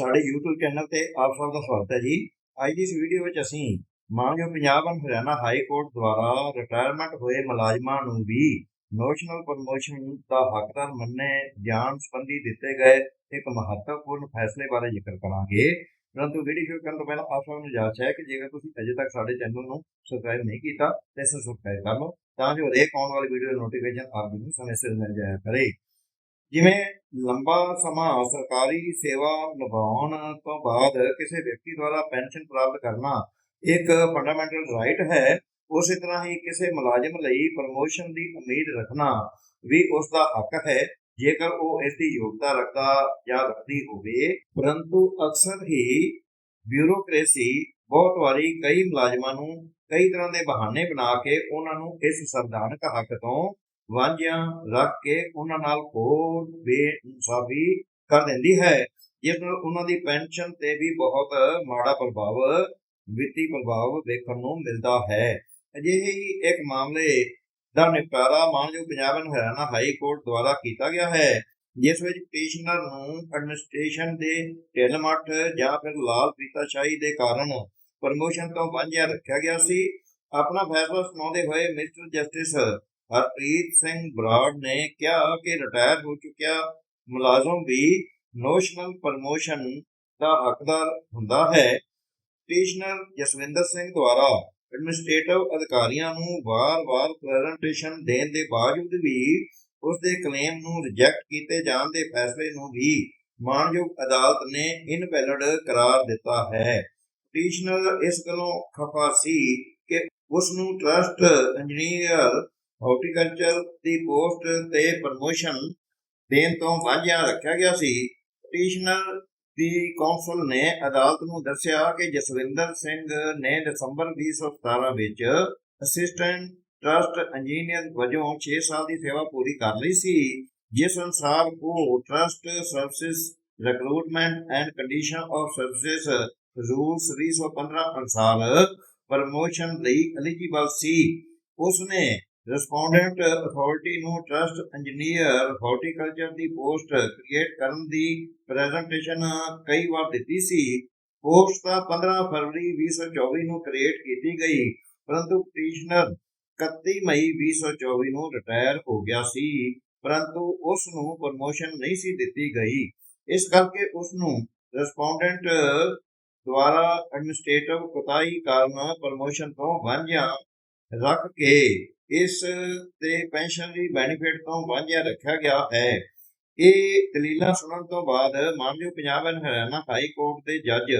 ਸਾਡੇ YouTube channel ਤੇ ਆਪ ਸਭ ਦਾ ਸਵਾਗਤ ਹੈ ਜੀ। ਅੱਜ ਦੀ ਇਸ ਵੀਡੀਓ ਵਿੱਚ ਅਸੀਂ ਮਾਨਯੋਗ Punjab and Haryana high court ਦੁਆਰਾ ਰਿਟਾਇਰਮੈਂਟ ਹੋਏ ਮੁਲਾਜ਼ਮਾਂ ਨੂੰ ਵੀ ਨੋਸ਼ਨਲ ਪ੍ਰਮੋਸ਼ਨ ਦਾ ਹੱਕਦਾਰ ਮੰਨੇ ਜਾਣ ਸੰਬੰਧੀ ਦਿੱਤੇ ਗਏ ਇੱਕ ਮਹੱਤਵਪੂਰਨ ਫੈਸਲੇ ਬਾਰੇ ਜ਼ਿਕਰ ਕਰਾਂਗੇ। ਪਰੰਤੂ ਵੀਡੀਓ ਸ਼ੁਰੂ ਕਰਨ ਤੋਂ ਪਹਿਲਾਂ ਆਪ ਸਭ ਨੂੰ ਇਜਾਜ਼ਤ ਹੈ ਕਿ ਜੇਕਰ ਤੁਸੀਂ ਅਜੇ ਤੱਕ ਸਾਡੇ ਚੈਨਲ ਨੂੰ ਸਬਸਕ੍ਰਾਈਬ ਨਹੀਂ ਕੀਤਾ, ਤਾਂ ਇਸ ਨੂੰ ਸਬਸਕ੍ਰਾਈਬ ਕਰ ਲਓ, ਤਾਂ ਜੋ ਹਰੇਕ ਆਉਣ ਵਾਲੀ ਵੀਡੀਓ ਨੋਟੀਫਿਕੇਸ਼ਨ ਆਪ ਨੂੰ ਸਮੇਂ ਸਿਰ ਮਿਲ ਜਾਇਆ ਕਰੇ। ਜਿਵੇਂ ਲੰਬਾ ਸਮਾਂ ਸਰਕਾਰੀ ਸੇਵਾ ਨਿਭਾਉਣ ਤੋਂ ਬਾਅਦ ਕਿਸੇ ਵਿਅਕਤੀ ਦੁਆਰਾ ਪੈਨਸ਼ਨ ਪ੍ਰਾਪਤ ਕਰਨਾ ਇੱਕ ਫੰਡਾਮੈਂਟਲ ਰਾਈਟ ਹੈ, ਉਸੇ ਤਰ੍ਹਾਂ ਹੀ ਕਿਸੇ ਮੁਲਾਜ਼ਮ ਲਈ ਪ੍ਰਮੋਸ਼ਨ ਦੀ ਉਮੀਦ ਰੱਖਣਾ ਵੀ ਉਸ ਦਾ ਹੱਕ ਹੈ, ਜੇਕਰ ਉਹ ਇਸ ਦੀ ਯੋਗਤਾ ਰੱਖਦਾ ਜਾਂ ਰੱਖਦੀ ਹੋਵੇ। ਪਰੰਤੂ ਅਕਸਰ ਹੀ ਬਿਊਰੋਕ੍ਰੇਸੀ ਬਹੁਤ ਵਾਰੀ ਕਈ ਮੁਲਾਜ਼ਮਾਂ ਨੂੰ ਕਈ ਤਰ੍ਹਾਂ ਦੇ ਬਹਾਨੇ ਬਣਾ ਕੇ ਉਹਨਾਂ ਨੂੰ ਇਸ ਸੰਵਿਧਾਨਕ ਹੱਕ ਤੋਂ ਵਾਂਝਿਆਂ ਰੱਖ ਕੇ ਉਹਨਾਂ ਨਾਲ ਹੋਰ ਬੇਇਨਸਾਫੀ ਕਰ ਦਿੰਦੀ ਹੈ। ਜਿਸ ਨਾਲ ਉਹਨਾਂ ਦੀ ਪੈਨਸ਼ਨ ਤੇ ਵੀ ਬਹੁਤ ਮਾੜਾ ਪ੍ਰਭਾਵ, ਵਿੱਤੀ ਪ੍ਰਭਾਵ ਦੇਖਣ ਨੂੰ ਮਿਲਦਾ ਹੈ। ਅਜਿਹੇ ਹੀ ਇੱਕ ਮਾਮਲੇ ਦਾ ਨਿਪਟਾਰਾ ਮਾਨਯੋਗ Punjab and Haryana high court ਦੁਆਰਾ ਕੀਤਾ ਗਿਆ ਹੈ, ਜਿਸ ਵਿੱਚ ਪਟੀਸ਼ਨਰ ਨੂੰ ਐਡਮਿਨਿਸਟ੍ਰੇਸ਼ਨ ਦੇ ਢਿੱਲ-ਮੱਠ ਜਾਂ ਫਿਰ ਲਾਲ ਪੀਤਾਸ਼ਾਹੀ ਦੇ ਕਾਰਨ ਪ੍ਰਮੋਸ਼ਨ ਤੋਂ ਵਾਂਝਿਆ ਰੱਖਿਆ ਗਿਆ ਸੀ। ਆਪਣਾ ਫੈਸਲਾ ਸੁਣਾਉਂਦੇ ਹੋਏ ਮਿਸਟਰ ਜਸਟਿਸ ਹਰਪ੍ਰੀਤ ਸਿੰਘ ਬਰਾੜ ਨੇ ਕਿਹਾ ਕਿ ਰਿਟਾਇਰ ਹੋ ਚੁੱਕਿਆ ਮੁਲਾਜ਼ਮ ਵੀ ਨੋਸ਼ਨਲ ਪ੍ਰਮੋਸ਼ਨ ਦਾ ਹੱਕਦਾਰ ਹੁੰਦਾ ਹੈ। ਪਟੀਸ਼ਨਰ ਜਸਵਿੰਦਰ ਸਿੰਘ ਦੁਆਰਾ ਐਡਮਿਨਿਸਟ੍ਰੇਟਿਵ ਅਧਿਕਾਰੀਆਂ ਨੂੰ ਵਾਰ-ਵਾਰ ਪ੍ਰੈਜ਼ੈਂਟੇਸ਼ਨ ਦੇਣ ਦੇ ਬਾਵਜੂਦ ਵੀ ਉਸ ਦੇ ਕਲੇਮ ਨੂੰ ਰਿਜੈਕਟ ਕੀਤੇ ਜਾਣ ਦੇ ਫੈਸਲੇ ਨੂੰ ਵੀ ਮਾਨਯੋਗ ਅਦਾਲਤ ਨੇ ਇਨਵੈਲਿਡ ਕਰਾਰ ਦਿੱਤਾ ਹੈ। ਪਟੀਸ਼ਨਰ ਇਸ ਗੱਲੋਂ ਖਫਾ ਸੀ ਕਿ ਉਸ ਨੂੰ ਟਰਸਟ ਇੰਜੀਨੀਅਰ ਹਾਰਟੀਕਲਚਰ ਦੀ ਪੋਸਟ ਤੇ ਪ੍ਰਮੋਸ਼ਨ ਦੇਣ ਤੋਂ ਵਾਂਝਿਆ ਰੱਖਿਆ ਗਿਆ ਸੀ। ਪਟੀਸ਼ਨਰ ਦੀ ਕੌਂਸਲ ਨੇ ਅਦਾਲਤ ਨੂੰ ਦੱਸਿਆ ਕਿ ਜਸਵਿੰਦਰ ਸਿੰਘ ਨੇ ਦਸੰਬਰ 2017 ਵਿੱਚ ਅਸਿਸਟੈਂਟ ਟਰਸਟ ਇੰਜੀਨੀਅਰ ਵਜੋਂ 6 ਸਾਲ ਦੀ ਸੇਵਾ ਪੂਰੀ ਕਰ ਲਈ ਸੀ, ਜਿਸ ਅਨੁਸਾਰ ਉਹ trust services recruitment and condition of services rules 2015 ਅਨੁਸਾਰ ਪ੍ਰਮੋਸ਼ਨ ਲਈ ਐਲੀਜੀਬਲ ਸੀ। ਉਸਨੇ ਰਿਸਪੋਂਡੈਂਟ ਅਥਾਰਟੀ ਨੂੰ ਟਰਸਟ ਇੰਜੀਨੀਅਰ ਹਾਰਟੀਕਲਚਰ ਦੀ ਪੋਸਟ ਕ੍ਰੀਏਟ ਕਰਨ ਦੀ ਪ੍ਰੈਜ਼ੈਂਟੇਸ਼ਨ ਕਈ ਵਾਰ ਦਿੱਤੀ ਸੀ। ਪੋਸਟ ਤਾਂ 15 ਫਰਵਰੀ 2024 ਨੂੰ ਕ੍ਰੀਏਟ ਕੀਤੀ ਗਈ, ਪਰੰਤੂ ਪਟੀਸ਼ਨਰ 31 ਮਈ 2024 ਨੂੰ ਰਿਟਾਇਰ ਹੋ ਗਿਆ ਸੀ, ਪਰੰਤੂ ਉਸ ਨੂੰ ਪ੍ਰਮੋਸ਼ਨ ਨਹੀਂ ਸੀ ਦਿੱਤੀ ਗਈ। ਇਸ ਕਰਕੇ ਉਸ ਨੂੰ ਰਿਸਪੋਂਡੈਂਟ ਦੁਆਰਾ ਐਡਮਿਨਿਸਟ੍ਰੇਟਿਵ ਕੋਤਾਹੀ ਕਾਰਨ ਪ੍ਰਮੋਸ਼ਨ ਤੋਂ ਵਾਂਝਿਆ ਰੱਖ ਕੇ ਇਸ ਤੇ ਪੈਨਸ਼ਨਰੀ ਬੈਨੀਫਿਟ ਤੋਂ ਵਾਂਝਿਆ ਰੱਖਿਆ ਗਿਆ ਹੈ। ਇਹ ਦਲੀਲਾਂ ਸੁਣਨ ਤੋਂ ਬਾਅਦ ਮਾਨਯੋਗ Punjab and Haryana high court ਦੇ ਜੱਜ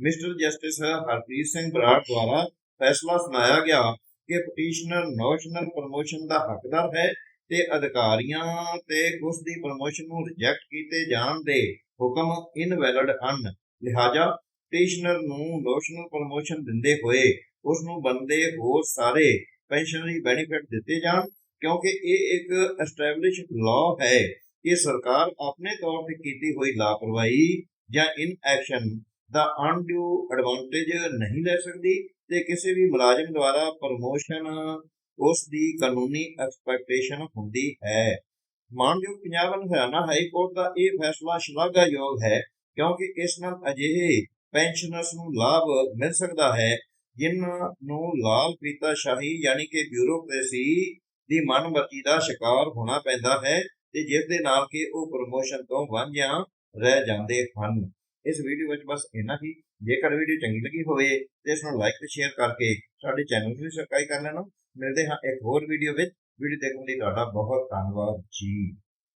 ਮਿਸਟਰ ਜਸਟਿਸ ਹਰਪ੍ਰੀਤ ਸਿੰਘ ਬਰਾੜ ਦੁਆਰਾ ਫੈਸਲਾ ਸੁਣਾਇਆ ਗਿਆ ਕਿ ਪਟੀਸ਼ਨਰ ਨੋਸ਼ਨਲ ਪ੍ਰਮੋਸ਼ਨ ਦਾ ਹੱਕਦਾਰ ਹੈ ਤੇ ਅਧਿਕਾਰੀਆਂ ਤੇ ਉਸ ਦੀ ਪ੍ਰਮੋਸ਼ਨ ਨੂੰ ਰਿਜੈਕਟ ਕੀਤੇ ਜਾਣ ਦੇ ਹੁਕਮ ਇਨਵੈਲਿਡ ਹਨ। ਲਿਹਾਜ਼ਾ ਪਟੀਸ਼ਨਰ ਨੂੰ ਨੋਸ਼ਨਲ ਪ੍ਰਮੋਸ਼ਨ ਦਿੰਦੇ ਹੋਏ ਉਸ ਨੂੰ ਬੰਦੇ ਹੋਰ ਸਾਰੇ ਪੈਨਸ਼ਨਰੀ ਬੈਨੀਫਿਟ ਦਿੱਤੇ ਜਾਣ, ਕਿਉਂਕਿ ਇਹ ਇੱਕ ਐਸਟੈਬਲਿਸ਼ਡ ਲਾਅ ਹੈ ਕਿ ਸਰਕਾਰ ਆਪਣੇ ਤੌਰ ਤੇ ਕੀਤੀ ਹੋਈ ਲਾਪਰਵਾਹੀ ਜਾਂ ਇਨਐਕਸ਼ਨ ਦਾ ਅਨਡਿਊ ਐਡਵਾਂਟੇਜ ਨਹੀਂ ਲੈ ਸਕਦੀ ਤੇ ਕਿਸੇ ਵੀ ਮੁਲਾਜ਼ਮ ਦੁਆਰਾ ਪ੍ਰਮੋਸ਼ਨ ਉਸ ਦੀ ਕਾਨੂੰਨੀ ਐਕਸਪੈਕਟੇਸ਼ਨ ਹੁੰਦੀ ਹੈ। ਮਾਨਯੋਗ Punjab and Haryana high court ਦਾ ਇਹ ਫੈਸਲਾ ਸ਼ਲਾਘਾਯੋਗ ਹੈ ਕਿਉਂਕਿ ਇਸ ਨਾਲ ਅਜਿਹੇ ਪੈਨਸ਼ਨਰਸ ਨੂੰ ਲਾਭ ਮਿਲ ਸਕਦਾ ਹੈ ਜਿਨ੍ਹਾਂ ਨੂੰ ਲਾਲ ਪ੍ਰੀਤਾ ਸ਼ਾਹੀ ਯਾਨੀ ਕਿ ਬਿਊਰੋਕ੍ਰੇਸੀ ਦੀ ਮਨਮਰਜ਼ੀ ਦਾ ਸ਼ਿਕਾਰ ਹੋਣਾ ਪੈਂਦਾ ਹੈ ਤੇ ਜਿਸ ਦੇ ਨਾਲ ਕਿ ਉਹ ਪ੍ਰਮੋਸ਼ਨ ਤੋਂ ਵਾਂਝਿਆ ਰਹਿ ਜਾਂਦੇ ਹਨ। ਇਸ ਵੀਡੀਓ ਵਿੱਚ ਬਸ ਇੰਨਾ ਹੀ। ਜੇਕਰ ਵੀਡੀਓ ਚੰਗੀ ਲੱਗੀ ਹੋਵੇ ਤੇ ਇਸ ਨੂੰ ਲਾਈਕ ਤੇ ਸ਼ੇਅਰ ਕਰਕੇ ਸਾਡੇ ਚੈਨਲ ਨੂੰ ਵੀ ਸਬਸਕ੍ਰਾਈਬ ਕਰ ਲੈਣਾ। ਮਿਲਦੇ ਹਾਂ ਇੱਕ ਹੋਰ ਵੀਡੀਓ ਵਿੱਚ। ਵੀਡੀਓ ਦੇਖਣ ਲਈ ਤੁਹਾਡਾ ਬਹੁਤ ਧੰਨਵਾਦ ਜੀ।